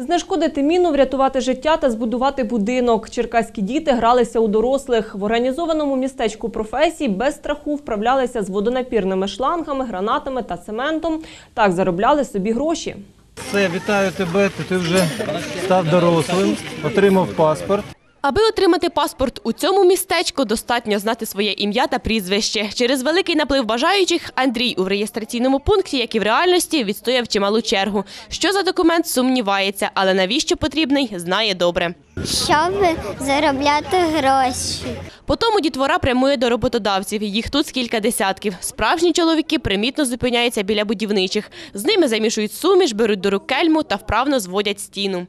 Знешкодити міну, врятувати життя та збудувати будинок. Черкаські діти гралися у дорослих. В організованому містечку професій без страху вправлялися з водонапірними шлангами, гранатами та цементом. Так заробляли собі гроші. Все, вітаю тебе. Ти, вже став дорослим, отримав паспорт. Аби отримати паспорт у цьому містечку, достатньо знати своє ім'я та прізвище. Через великий наплив бажаючих Андрій у реєстраційному пункті, як і в реальності, відстояв чималу чергу. Що за документ сумнівається, але навіщо потрібний, знає добре. щоб заробляти гроші. Потому дітвора прямує до роботодавців. Їх тут кілька десятків. Справжні чоловіки примітно зупиняються біля будівничих. З ними замішують суміш, беруть до рук кельму та вправно зводять стіну.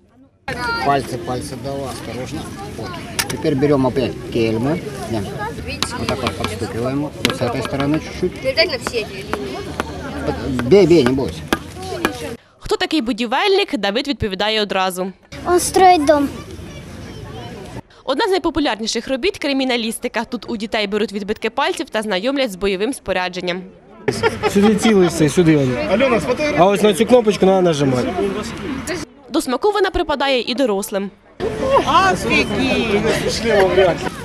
Пальцы, пальцы дала, осторожно. Вот. Теперь берем опять кельмы. Да. Вот так вот подстукиваем. Вот с этой стороны чуть-чуть. Под- Бей, бей, не бойся. Хто такий будівельник, Давид відповідає одразу. Он строїть дом. Одна з найпопулярніших робіт криміналістика. Тут у дітей беруть відбитки пальців та знайомлять з бойовим спорядженням. Сюди цілився і сюди. он. А ось на цю кнопочку треба нажимати. До смаку вона припадає і дорослим.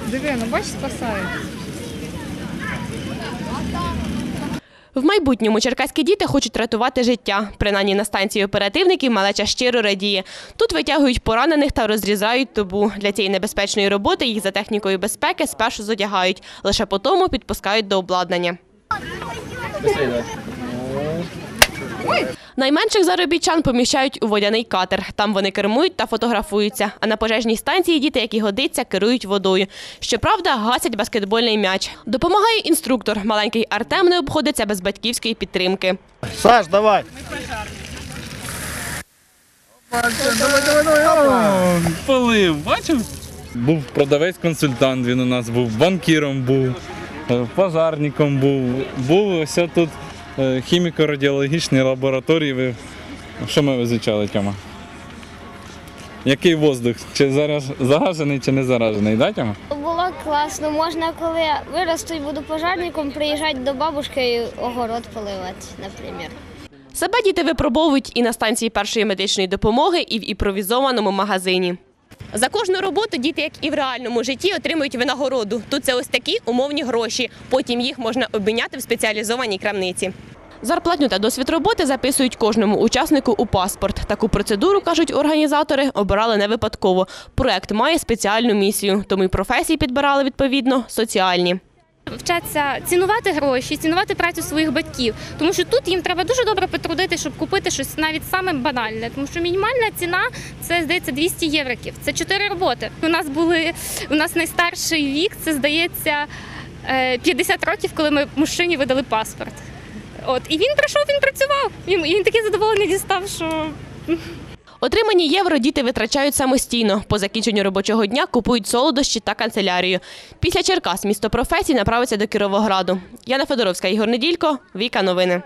Диви, ну бач, спасають. В майбутньому черкаські діти хочуть рятувати життя. Принаймні на станції оперативників малеча щиро радіє. Тут витягують поранених та розрізають тобу. Для цієї небезпечної роботи їх за технікою безпеки спершу зодягають, лише потім підпускають до обладнання. Найменших заробітчан поміщають у водяний катер. Там вони кермують та фотографуються. А на пожежній станції діти, як і годиться, керують водою. Щоправда, гасять баскетбольний м'яч. Допомагає інструктор. Маленький Артем не обходиться без батьківської підтримки. Саш, давай. Полив, бачив? Був продавець-консультант, він у нас був, банкіром був, е, пожарником був. Був ось тут хіміко-радіологічній лабораторії. Ви- Що ми визначали, Тьома? Який воздух? Чи зараз- заражений, чи не заражений, да, Тьома? Було класно. Можна, коли виросту і буду пожарником, приїжджати до бабушки і огород поливати, наприклад. Себе діти випробовують і на станції першої медичної допомоги, і в імпровізованому магазині. За кожну роботу діти, як і в реальному житті, отримують винагороду. Тут це ось такі умовні гроші. Потім їх можна обміняти в спеціалізованій крамниці. Зарплатню та досвід роботи записують кожному учаснику у паспорт. Таку процедуру, кажуть організатори, обирали не випадково. Проект має спеціальну місію, тому й професії підбирали відповідно соціальні. Вчаться цінувати гроші, цінувати працю своїх батьків, тому що тут їм треба дуже добре потрудити, щоб купити щось навіть саме банальне. Тому що мінімальна ціна це здається 200 євриків. Це 4 роботи. У нас були у нас найстарший вік, це здається е, 50 років, коли ми мужчині видали паспорт. От і він прийшов, він працював. І він такий задоволений дістав, що Отримані євро діти витрачають самостійно. По закінченню робочого дня купують солодощі та канцелярію. Після Черкас місто професій направиться до Кіровограду. Яна Федоровська, Ігор Неділько, Віка Новини.